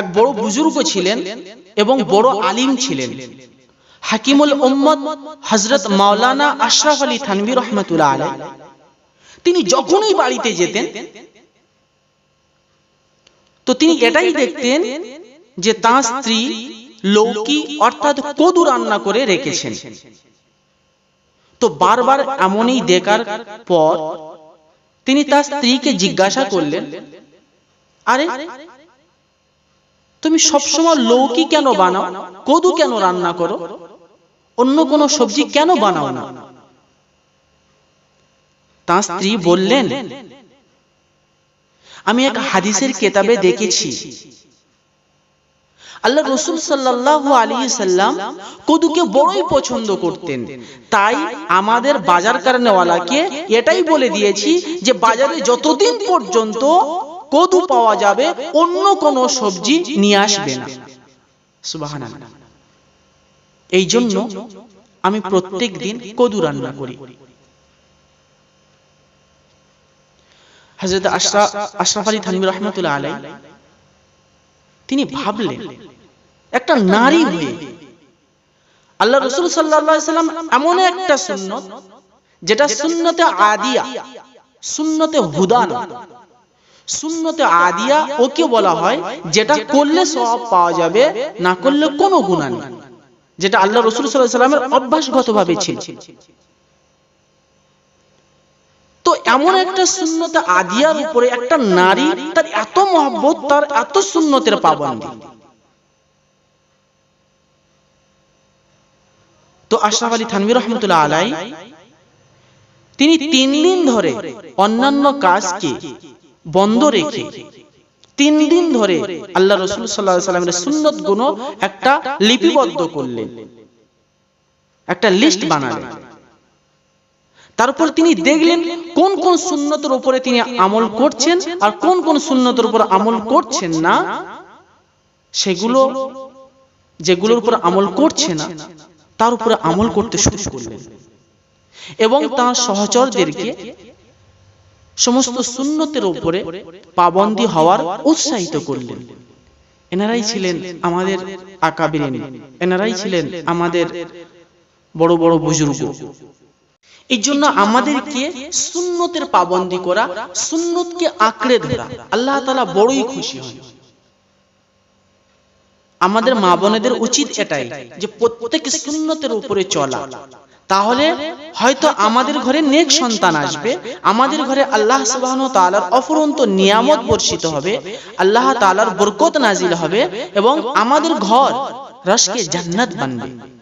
এক বড় বুজুর্গ ছিলেন এবং বড় আলিম ছিলেন। হাকিমুল উম্মদ হজরত মাওলানা আশরাফ আলী থানবী রহমতুল্লাহ আলাই তিনি যখনই বাড়িতে যেতেন, তো তিনি এটাই দেখতেন যে তাঁর স্ত্রী লৌকি অর্থাৎ কদু রান্না করে রেখেছেন। তো বারবার এমনই দেখার পর তিনি তার স্ত্রীকে জিজ্ঞাসা করলেন, আরে তুমি সবসময় লৌকি কেন বানাও? কদু কেন রান্না করো? অন্য কোনো সবজি কেন বানাও না? তার স্ত্রী বললেন আমি এক হাদিসের কেতাবে দেখেছি। আল্লাহ রসুল সাল্লাহ আলী সাল্লাম কদুকে বড়ই পছন্দ করতেন। তাই আমাদের বাজার কারণেওয়ালাকে এটাই বলে দিয়েছি যে বাজারে যতদিন পর্যন্ত কদু পাওয়া যাবে, অন্য কোনো সবজি নিয়ে আসবে না। এই জন্য আমি প্রত্যেক দিন কদু রান্না করি। হজরত আশরাফ আলী থানবী রহমতুল্লাহ আলাই তিনি ভাবলেন, একটা নারী হয়ে আল্লাহ রসুল সাল্লাম এমন একটা সুন্নত, যেটা সুন্নতে আদিয়া, সুন্নতে হুদান সুন্নতে আদিয়া ওকে বলা হয়, যেটা করলে সব পাওয়া যাবে, না করলে কোনো গুণা নেই। যেটা আল্লাহ রসুল সাল্লামের অভ্যাসগত ভাবে ছিল। তো এমন একটা শূন্যতা আদিয়ার উপরে একটা নারী, তার এত মহব্বত, তার এত শূন্যতের পাবন্দি। তো আশরাফ আলী থানবী রহমতুল্লাহ আলাই, তিনি তিন দিন ধরে অন্যান্য কাজকে বন্ধ রেখে তিন দিন ধরে আল্লাহ রসুল সাল্লামের সুন্নত গুণ একটা লিপিবদ্ধ করলেন, একটা লিস্ট বানালেন। তারপর তিনি দেখলেন কোন কোন সুন্নতের উপরে তিনি আমল করছেন আর কোন কোন সুন্নতের উপর আমল করছেন না, সেগুলো যেগুলোর উপর আমল করছে না, তার উপরে আমল করতে শুরু করলেন। এবং তার সহচরদেরকে সমস্ত সুন্নতের উপরে পাবন্দি হওয়ার উৎসাহিত করলেন। এনারাই ছিলেন আমাদের আকাবিরিন এনারাই ছিলেন আমাদের বড় বড় বুজুর্গ। এই জন্য আমাদেরকে সুন্নতের পাবন্দি করা সুন্নতকে আঁকড়ে ধরা। আল্লাহ তালা বড়ই খুশি হন। আমাদের মা বোনেদের উচিত এটাই যে প্রত্যেক সুন্নতের উপরে চলা। তাহলে হয়তো আমাদের ঘরে নেক সন্তান আসবে আমাদের ঘরে আল্লাহ সুবাহ তালার অফুরন্ত নিয়ামত বর্ষিত হবে আল্লাহ তালার বরকত নাজিল হবে এবং আমাদের ঘর রসকে জান্নাত বানবে।